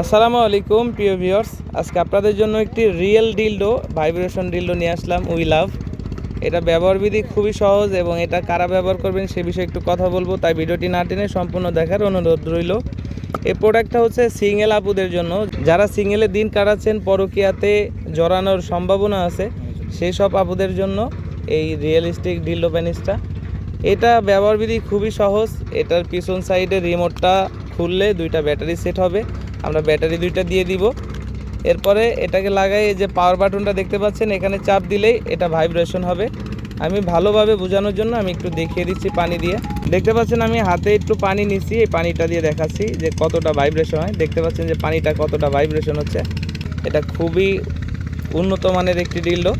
আসসালামু আলাইকুম, প্রিয় ভিউয়ার্স। আজকে আপনাদের জন্য একটি রিয়েল ডিলডো ভাইব্রেশন ডিলডো নিয়ে আসলাম উই লাভ এটা ব্যবহার বিধি খুবই সহজ এবং এটা কারা ব্যবহার করবেন সে বিষয়ে একটু কথা বলব, তাই ভিডিওটি না টেনে সম্পূর্ণ দেখার অনুরোধ রইল। এই প্রোডাক্টটা হচ্ছে সিঙ্গেল আপুদের জন্য। যারা সিঙ্গেলে দিন কাটাচ্ছেন, পরকিয়াতে জড়ানোর সম্ভাবনা আছে, সেই সব আপুদের জন্য এই রিয়েলিস্টিক ডিলডো প্যানিসটা এটা ব্যবহার বিধি খুবই সহজ। এটার পিছন সাইডে রিমোটটা খুললে দুইটা ব্যাটারি সেট হবে। আমরা ব্যাটারি দুইটা দিয়ে দিব। এরপরে এটাকে লাগাই যে পাওয়ার বাটনটা দেখতে পাচ্ছেন, এখানে চাপ দিলেই এটা ভাইব্রেশন হবে। আমি ভালোভাবে বোঝানোর জন্য আমি একটু দেখিয়ে দিচ্ছি পানি দিয়ে। দেখতে পাচ্ছেন, আমি হাতে একটু পানি নিচ্ছি, এই পানিটা দিয়ে দেখাচ্ছি যে কতটা ভাইব্রেশন হয়। দেখতে পাচ্ছেন যে পানিটা কতটা ভাইব্রেশন হচ্ছে। এটা খুবই উন্নত মানের একটি ডিল্ডো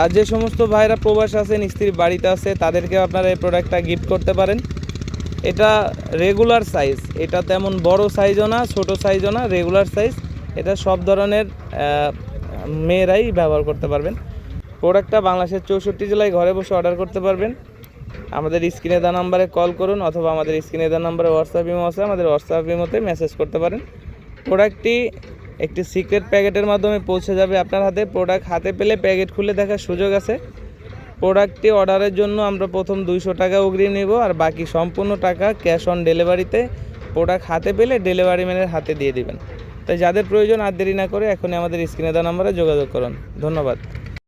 আর যে সমস্ত ভাইরা প্রবাস আছেন, স্ত্রীর বাড়িতে আছে তাদেরকে আপনারা এই প্রোডাক্টটা গিফট করতে পারেন। এটা রেগুলার সাইজ এটা তেমন বড় সাইজও না, ছোট সাইজও না রেগুলার সাইজ এটা সব ধরনের মেয়েরাই ব্যবহার করতে পারবেন। প্রোডাক্টটা বাংলাদেশের চৌষট্টি জেলায় ঘরে বসে অর্ডার করতে পারবেন। আমাদের স্ক্রিনে দেওয়া নাম্বারে কল করুন অথবা আমাদের স্ক্রিনে দেওয়া নাম্বারে হোয়াটসঅ্যাপ ইমো আছে, আমাদের হোয়াটসঅ্যাপ ইমোতে মেসেজ করতে পারেন। প্রোডাক্টটি একটি সিক্রেট প্যাকেটের মাধ্যমে পৌঁছে যাবে আপনার হাতে। প্রোডাক্ট হাতে পেলে প্যাকেট খুলে দেখার সুযোগ আছে। প্রোডাক্টটি অর্ডারের জন্য আমরা প্রথম দুইশো টাকা অগ্রিম নেব আর বাকি সম্পূর্ণ টাকা ক্যাশ অন ডেলিভারিতে প্রোডাক্ট হাতে পেলে ডেলিভারি ম্যানের হাতে দিয়ে দেবেন। তাই যাদের প্রয়োজন আর দেরি না করে এখনই আমাদের স্ক্রিনে দেওয়া নাম্বারে যোগাযোগ করুন। ধন্যবাদ।